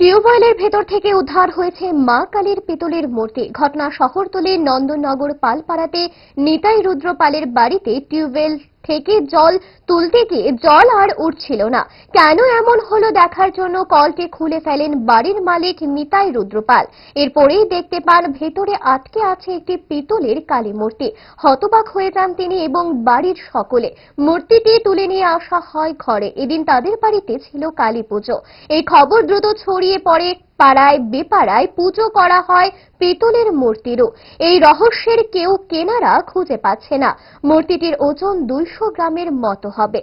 টিউবওয়েলের ভেতর থেকে উদ্ধার হয়েছে মা কালীর পিতলের মূর্তি। ঘটনা শহরতলির নন্দনগর পালপাড়াতে নিতাই রুদ্রপালের বাড়িতে টিউবওয়েল থেকে জল তুলতে গিয়ে জল আর উঠছিল না। কেন এমন হলো দেখার জন্য কলটি খুলে ফেলেন বাড়ির মালিক নিতাই রুদ্রপাল। এরপরেই দেখতে পান ভেতরে আটকে আছে একটি পিতলের কালী মূর্তি। হতবাক হয়ে যান তিনি এবং বাড়ির সকলে। মূর্তিটি তুলে নিয়ে আসা হয় ঘরে। এদিন তাদের বাড়িতে ছিল কালী পুজো। এই খবর দ্রুত ছড়িয়ে পড়ে পাড়ায়, বেপাড়ায় পুজো করা হয় পিতলের মূর্তিরও। এই রহস্যের কেউ কেনারা খুঁজে পাচ্ছে না। মূর্তিটির ওজন দুইশো গ্রামের মতো হবে।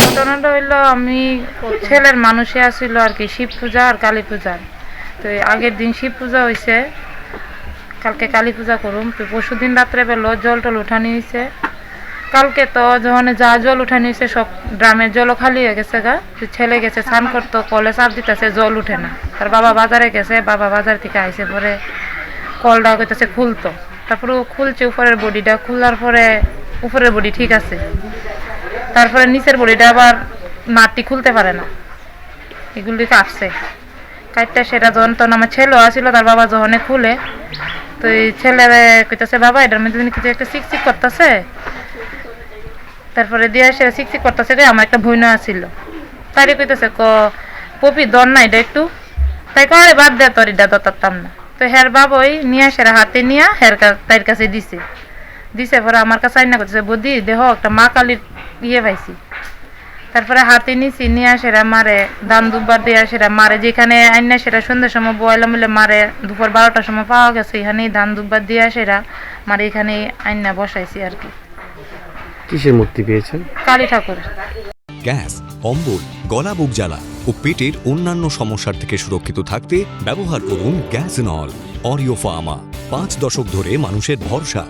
ঘটনাটা হইল, আমি ছেলের মানুষে আসছিল আর কি, শিব পূজা আর কালী পূজা। তো আগের দিন শিব পূজা হয়েছে কালকে কালী পূজা করুম। তো পরশু দিন রাত্রে বেলো জল টল উঠানি হয়েছে কালকে তো যখন যা জল উঠানি হয়েছে সব ড্রামের জলও খালি হয়ে গেছে গা। ছেলে গেছে, স্নান করতো, কলে চাপ দিতেছে, জল উঠে না। তার বাবা বাজারে গেছে, বাবা বাজার থেকে আইসে পরে কলটা কইতেছে, খুলতো। তারপরে খুলছে উপরের বডিটা, খোলার পরে উপরের বডি ঠিক আছে। তারপরে নিচের বডিটা আবার নাটটি খুলতে পারে না। এগুলি কাটছে কাটটা সেটা যখন, তখন আমার ছেলেও আসছিল তার বাবা যখন খুলে, তো এই ছেলেরে কইতেছে, বাবা, এটার মধ্যে কিছু একটা চিকচিক করতেছে? তারপরে দিয়ে সে চিকচিক করতেছে রে, আমার একটা ভইনা আসছিল তারই কইতেছে, ক, পপি দর না এটা একটু? তাই কয় বাদ দে, তোর এটা দতারতাম না। তো হের বাবই নিয়ে আসে হাতে নিয়ে হের কা- তার কাছে দিছে। দিছে পরে আমার কাছে আইনা করতেছে, বদি, দেহ, একটা মা কালীর ইয়ে পাইছি। তারপরে হাতে নিছি নিয়ে সেরা মারে দান দুবার দিয়ে সেরা মারে যেখানে আইনা সেটা সন্ধ্যের সময় বয়লা মিলে মারে দুপুর বারোটার সময় পাওয়া গেছে এখানেই ধান দুবার দিয়ে সেরা মারে এখানে আইনা বসাইছি আর কি। কিসের মূর্তি পেয়েছেন? কালী ঠাকুর। গ্যাস অম্বল গলা বুক জ্বালা ও পেটের অন্যান্য সমস্যার থেকে সুরক্ষিত থাকতে ব্যবহার করুন গ্যাস নল অরিও ফার্মা। পাঁচ দশক ধরে মানুষের ভরসা।